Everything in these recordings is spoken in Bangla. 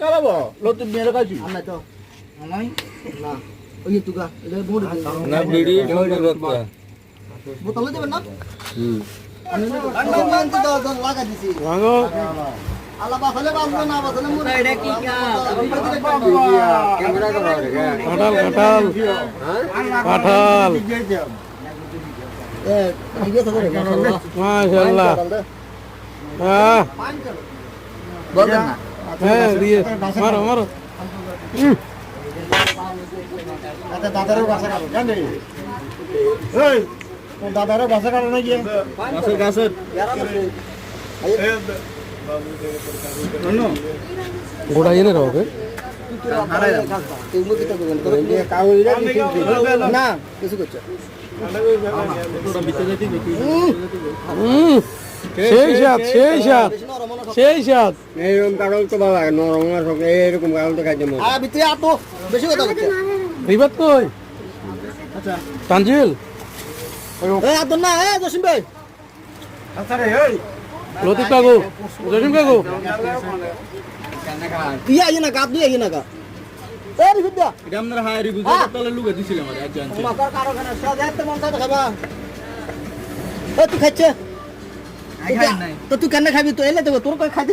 কালাবো লতুন মেরে কাছি আমরা তো নাই না। ওই তুগা এটা বোর্ড না বিড়ি রক্ত বোতলে দেবেন না? হুম। আমি আমি তো দাও লাগা দিছি। ভাঙো। আল্লাহ বাসলে বাসলে না বাসলে মুরে এটা কি ক্যামেরা করা রে কাঁঠাল কাঁঠাল। কাঁঠাল। এ ঠিক আছে ধরে মাশাআল্লাহ। মাশাআল্লাহ। হ্যাঁ বলেন না। হ্যাঁ দিয়ে মারো মারো। দাদারও বাসা কাটো দাদারও বাসা কাটো নাকি? গাছের গাছের। গোটা এনে রাখবে না কিছু করছ? সেই স্বাদ সেই স্বাদ সেই স্বাদ। এইরকম কারণ তো বাবা নরম আর সব এইরকম কারণ তো খাইতে ভিতরে আ তো বেশি কথা করছে রিবাত কই? আচ্ছা। তানজিল? এ আদর না এ জসিম ভাই। আচ্ছা রে এই। লতিফ কাকু জসিম কাকু। তুই আই না গাদ দুই আই না গা। এ রিবিদ্যা এটা আমরা হাই রিভিউ। তাহলে লুকে দিছিলাম আরে জানছি মাকার কারও খানা মন সাদা খাবা। এ তুই খাচ্ছে তো তুই কেন খাবি? তো এলে দেবো তোর কই খাইতে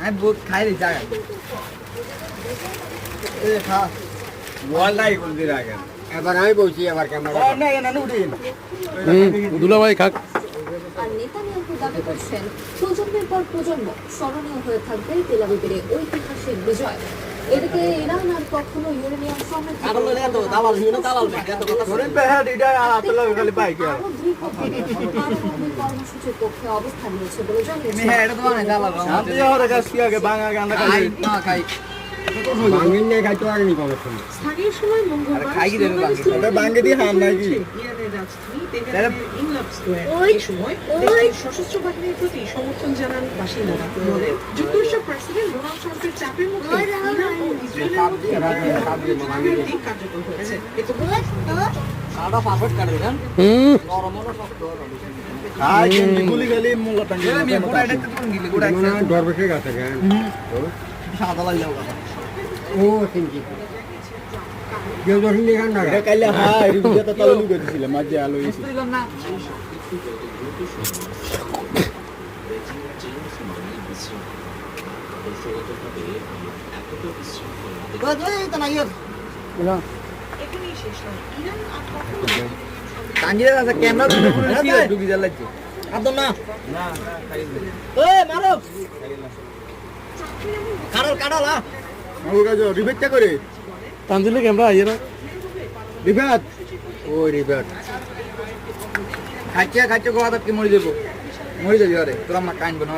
আমি বহুত খাই রে জায়গা এ খা। ওয়াল্লাই কোন দিন আগে এবার আমি বলছি এবার ক্যামেরা ও না না উঠিন। হুম দুলাভাই খাক। আর নেতানিয়াহু দাবি করছেন প্রজন্মের পর প্রজন্ম স্মরণীয় হয়ে থাকবে তেলাবিবের ঐতিহাসিক বিজয়। এদিকে ইরান আর কখনো ইউরেনিয়াম সমৃদ্ধ তো। দালাল হিনো দালাল এত কথা ধরেন বেহাড এটা আর আতলা খালি বাইক আরও। মানে সশস্ত্র বাহিনীর প্রতি সমর্থন জানান বাসিন্দারা। ও চিন্তি কেউ দর্শন দেখান কাইলে হাই রিভিউ তো তাহলে লুকে দিছিলাম আলো ইয়ে আছে ক্যামেরা না আইয়ে না রিভেট ও রিবাট খাচ্ছে খাচ্ছে গোয়া কি মরি যাবি আরে তোরা মা কাইন বনো